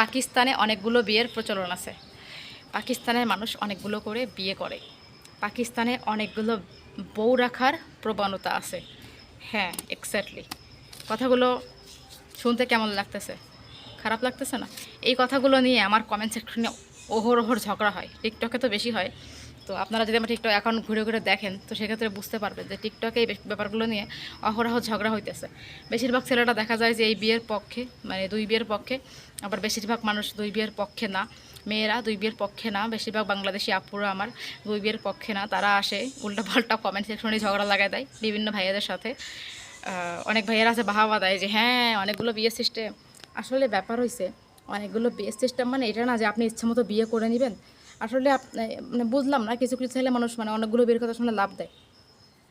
পাকিস্তানে অনেকগুলো বিয়ের প্রচলন আছে। পাকিস্তানের মানুষ অনেকগুলো করে বিয়ে করে। পাকিস্তানে অনেকগুলো বউ রাখার প্রবণতা আছে। হ্যাঁ এক্স্যাক্টলি কথাগুলো শুনতে কেমন লাগতেছে? খারাপ লাগতেছে না? এই কথাগুলো নিয়ে আমার কমেন্ট সেকশনে ওহর ওহর ঝগড়া হয়। টিকটকে তো বেশি হয়। তো আপনারা যদি আমার টিকটক এখন ঘুরে ঘুরে দেখেন, তো সেক্ষেত্রে বুঝতে পারবেন যে টিকটকে এই ব্যাপারগুলো নিয়ে অহরহ ঝগড়া হইতেছে। বেশিরভাগ ছেলেরা দেখা যায় যে এই বিয়ের পক্ষে মানে দুই বিয়ের পক্ষে, আবার বেশিরভাগ মানুষ দুই বিয়ের পক্ষে না। মেয়েরা দুই বিয়ের পক্ষে না, বেশিরভাগ বাংলাদেশি আপুরা আমার দুই বিয়ের পক্ষে না। তারা আসে, উল্টাপাল্টা কমেন্ট সেকশনে ঝগড়া লাগায় দেয় বিভিন্ন ভাইয়াদের সাথে। অনেক ভাইয়েরা আছে বাহাবা দেয় যে হ্যাঁ অনেকগুলো বিয়ে সিস্টেম। আসলে ব্যাপার হয়েছে অনেকগুলো বিয়ে সিস্টেম মানে এটা না যে আপনি ইচ্ছে মতো বিয়ে করে নেবেন আসলে মানে বুঝলাম না, কিছু কিছু ছেলে মানুষ মানে অনেকগুলো বিয়ের কথা শুনে লাভ দেয়।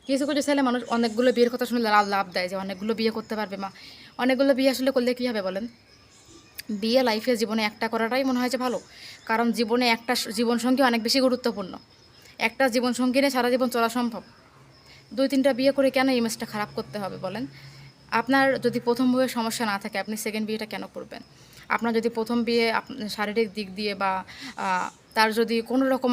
কিছু কিছু ছেলে মানুষ অনেকগুলো বিয়ের কথা শুনে লাভ দেয় যে অনেকগুলো বিয়ে করতে পারবে মা। অনেকগুলো বিয়ে আসলে করলে কী হবে বলেন? বিয়ে লাইফে জীবনে একটা করাটাই মনে হয় যে ভালো। কারণ জীবনে একটা জীবনসঙ্গী অনেক বেশি গুরুত্বপূর্ণ। একটা জীবনসঙ্গী নিয়ে সারা জীবন চলা সম্ভব। দুই তিনটা বিয়ে করে কেন ইমেজটা খারাপ করতে হবে বলেন? আপনার যদি প্রথম বিয়ের সমস্যা না থাকে, আপনি সেকেন্ড বিয়েটা কেন করবেন? আপনার যদি প্রথম বিয়ে শারীরিক দিক দিয়ে বা তার যদি কোনো রকম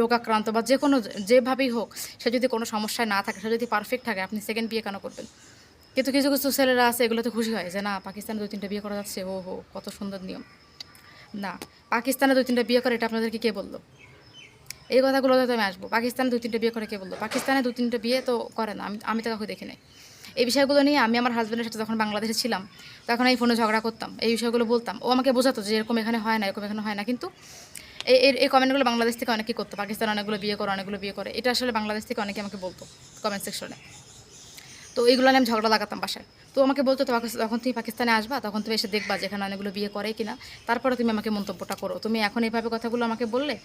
রোগাক্রান্ত বা যে কোনো যেভাবেই হোক, সে যদি কোনো সমস্যায় না থাকে, সে যদি পারফেক্ট থাকে, আপনি সেকেন্ড বিয়ে কেন করবেন? কিন্তু কিছু কিছু ছেলেরা আছে, এগুলোতে খুশি হয় যে না, পাকিস্তানে দুই, তিনটা বিয়ে করা যাচ্ছে, ও হো, কত সুন্দর নিয়ম। না, পাকিস্তানে দুই, তিনটা বিয়ে করে, এটা আপনাদেরকে কে বলল? এই কথাগুলোতে তো আমি আসব। পাকিস্তানে দুই, তিনটে বিয়ে করে কে বলল? পাকিস্তানে দুই, তিনটে বিয়ে তো করে না, আমি আমি তো কাউকে দেখি নাই। এই বিষয়গুলো নিয়ে আমি আমার হাজব্যান্ডের সাথে যখন বাংলাদেশে ছিলাম, তখন এই ফোনে ঝগড়া করতাম, এই বিষয়গুলো বলতাম। ও আমাকে বোঝাতো যে এরকম এখানে হয় না, এরকম এখানে হয় না, কিন্তু এই এই- কমেন্টগুলো বাংলাদেশ থেকে অনেকেই করতো, পাকিস্তান অনেকগুলো বিয়ে করে, অনেকগুলো বিয়ে করে। এটা আসলে বাংলাদেশ থেকে অনেকে আমাকে বলতো কমেন্ট সেকশনে তো এইগুলো আমি ঝগড়া লাগাতাম বাসায়। তো আমাকে বলতো, তো পাকিস- যখন তুমি পাকিস্তানে আসবা, তখন তুমি এসে দেখবা যেখানে অনেকগুলো বিয়ে করে কিনা। তারপরে তুমি আমাকে মন্তব্যটা করো। তুমি এখন এইভাবে কথাগুলো আমাকে বললে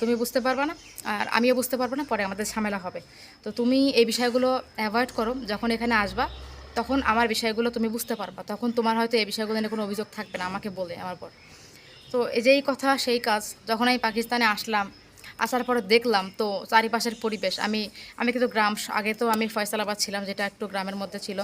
তুমি বুঝতে পারবে না, আর আমিও বুঝতে পারব না, পরে আমাদের ঝামেলা হবে। তো তুমি এই বিষয়গুলো অ্যাভয়েড করো। যখন এখানে আসবা, তখন আমার বিষয়গুলো তুমি বুঝতে পারবা। তখন তোমার হয়তো এই বিষয়গুলো নিয়ে কোনো অভিযোগ থাকবে না, আমাকে বলে, আমার পর। তো এই যেই কথা, সেই কাজ, যখন আমি পাকিস্তানে আসলাম, আসার পরে দেখলাম তো চারিপাশের পরিবেশ। আমি আমি কিন্তু গ্রাম, আগে তো আমি ফয়সালাবাদ ছিলাম, যেটা একটু গ্রামের মধ্যে ছিল।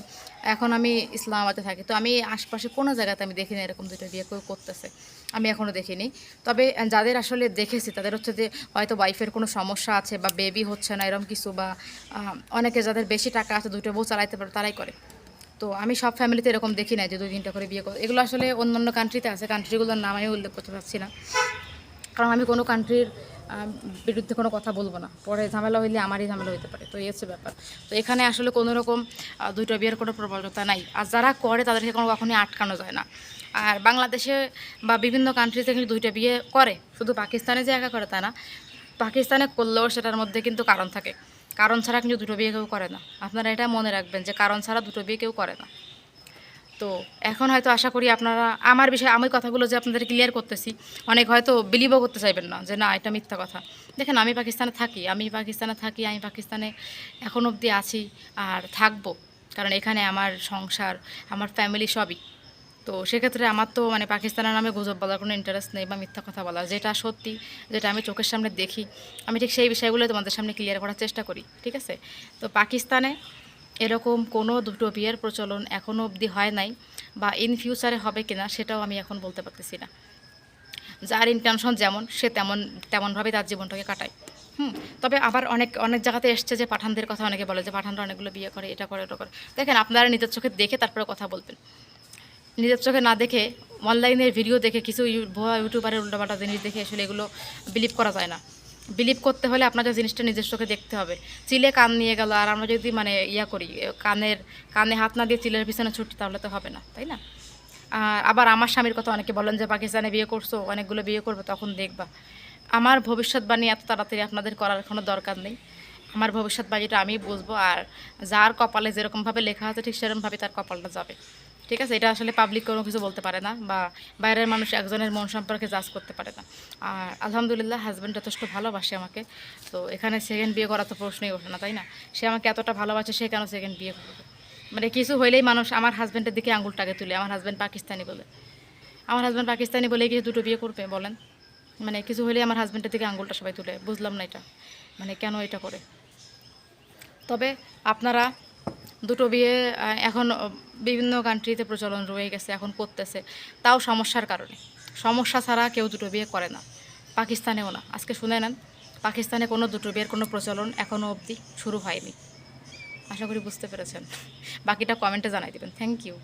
এখন আমি ইসলামাবাদে থাকি। তো আমি আশপাশে কোনো জায়গাতে আমি দেখিনি এরকম দুটো বিয়ে কেউ করতেছে। আমি এখনও দেখিনি। তবে যাদের আসলে দেখেছি, তাদের হচ্ছে যে হয়তো ওয়াইফের কোনো সমস্যা আছে বা বেবি হচ্ছে না এরকম কিছু বা অনেকে যাদের বেশি টাকা আছে দুটো বউ চালাইতে পারে, তারাই করে। তো আমি সব ফ্যামিলিতে এরকম দেখি না যে দুই তিনটা করে বিয়ে করে। এগুলো আসলে অন্য অন্য কান্ট্রিতে আছে কান্ট্রিগুলোর নাম আমি উল্লেখ করতে পারছি না। কারণ আমি কোনো কান্ট্রির বিরুদ্ধে কোনো কথা বলব না। পরে ঝামেলা হইলে আমারই ঝামেলা হইতে পারে, তো এই হচ্ছে ব্যাপার। তো এখানে আসলে কোনো রকম দুইটা বিয়ের কোনো প্রবলতা নাই। আর যারা করে তাদেরকে কোনো কখনোই আটকানো যায় না। আর বাংলাদেশে বা বিভিন্ন কান্ট্রিতে কিন্তু দুইটা বিয়ে করে। শুধু পাকিস্তানে যে একা করে তা না, পাকিস্তানে করলেও সেটার মধ্যে কিন্তু কারণ থাকে। কারণ ছাড়া কিন্তু দুটো বিয়ে কেউ করে না। আপনারা এটা মনে রাখবেন যে কারণ ছাড়া দুটো বিয়ে কেউ করে না। তো এখন হয়তো আশা করি আপনারা, আমার বিষয়ে, আমি কথাগুলো যে আপনাদের ক্লিয়ার করতেছি, অনেক হয়তো বিলিভও করতে চাইবেন না যে না, এটা মিথ্যা কথা। দেখেন, আমি পাকিস্তানে থাকি, আমি পাকিস্তানে থাকি, আমি পাকিস্তানে এখন অবধি আছি আর থাকব। কারণ এখানে আমার সংসার, আমার ফ্যামিলি সবই। তো সেক্ষেত্রে আমার তো মানে পাকিস্তানের নামে গুজব বলার কোনো ইন্টারেস্ট নেই বা মিথ্যা কথা বলার যেটা সত্যি, যেটা আমি চোখের সামনে দেখি, আমি ঠিক সেই বিষয়গুলো তোমাদের সামনে ক্লিয়ার করার চেষ্টা করি, ঠিক আছে? তো পাকিস্তানে এরকম কোনো দুটো বিয়ের প্রচলন এখনও অবধি হয় নাই বা ইন ফিউচারে হবে কিনা সেটাও আমি এখন বলতে পারতেছি না। যার ইনটেনশন যেমন, সে তেমন তেমনভাবে তার জীবনটাকে কাটায়। হুম, তবে আবার অনেক অনেক জায়গাতে এসছে যে পাঠানদের কথা অনেকে বলে যে পাঠানরা অনেকগুলো বিয়ে করে, এটা করে, ওটা করে। দেখেন, আপনারা নিজের চোখে দেখে তারপরে কথা বলবেন। নিজের চোখে না দেখে অনলাইনের ভিডিও দেখে, কিছু ভুয়া ইউটিউবারের উল্টোপাল্টা জিনিস দেখে আসলে এগুলো বিলিভ করা যায় না। বিলিভ করতে হলে আপনাকে জিনিসটা নিজের চোখে দেখতে হবে। চিলে কান নিয়ে গেল, আর আমরা যদি মানে ইয়া করি কানের, কানে হাত না দিয়ে চিলের পিছনে ছুটি তাহলে তো হবে না, তাই না? আবার আমার স্বামীর কথা অনেকে বলেন যে, পাকিস্তানে বিয়ে করছ, অনেকগুলো বিয়ে করবে, তখন দেখবা। আমার ভবিষ্যৎবাণী এত তাড়াতাড়ি আপনাদের করার কোনো দরকার নেই। আমার ভবিষ্যৎবাণীটা আমি বুঝব, আর যার কপালে যেরকমভাবে লেখা আছে, ঠিক সেরকমভাবে তার কপালটা যাবে। ঠিক আছে, এটা আসলে পাবলিক কোনো কিছু বলতে পারে না বা বাইরের মানুষ একজনের মন সম্পর্কে জাজ করতে পারে না। আর আলহামদুলিল্লাহ হাজব্যান্ড যথেষ্ট ভালোবাসে আমাকে। তো এখানে সেকেন্ড বিয়ে করা তো প্রশ্নই ওঠে না, তাই না? সে আমাকে এতটা ভালোবাসে, সে কেন সেকেন্ড বিয়ে করবে? মানে কিছু হইলেই মানুষ আমার হাজব্যান্ডের দিকে আঙুলটাকে তুলে, আমার হাজব্যান্ড পাকিস্তানি বলে। আমার হাজব্যান্ড পাকিস্তানি বলে কিছু দুটো বিয়ে করবে, বলেন? মানে কিছু হলেই আমার হাজব্যান্ডের দিকে আঙুলটা সবাই তুলে, বুঝলাম না এটা। মানে কেন এটা করে? তবে আপনারা দুটো বিয়ে এখন বিভিন্ন কান্ট্রিতে প্রচলন রয়ে গেছে, এখন করতেছে। তাও সমস্যার কারণে। সমস্যা ছাড়া কেউ দুটো বিয়ে করে না। পাকিস্তানেও না। আজকে শুনে নেন, পাকিস্তানে কোনো দুটো বিয়ের কোনো প্রচলন এখনও অবধি শুরু হয়নি। আশা করি বুঝতে পেরেছেন। বাকিটা কমেন্টে জানাই দেবেন। Thank you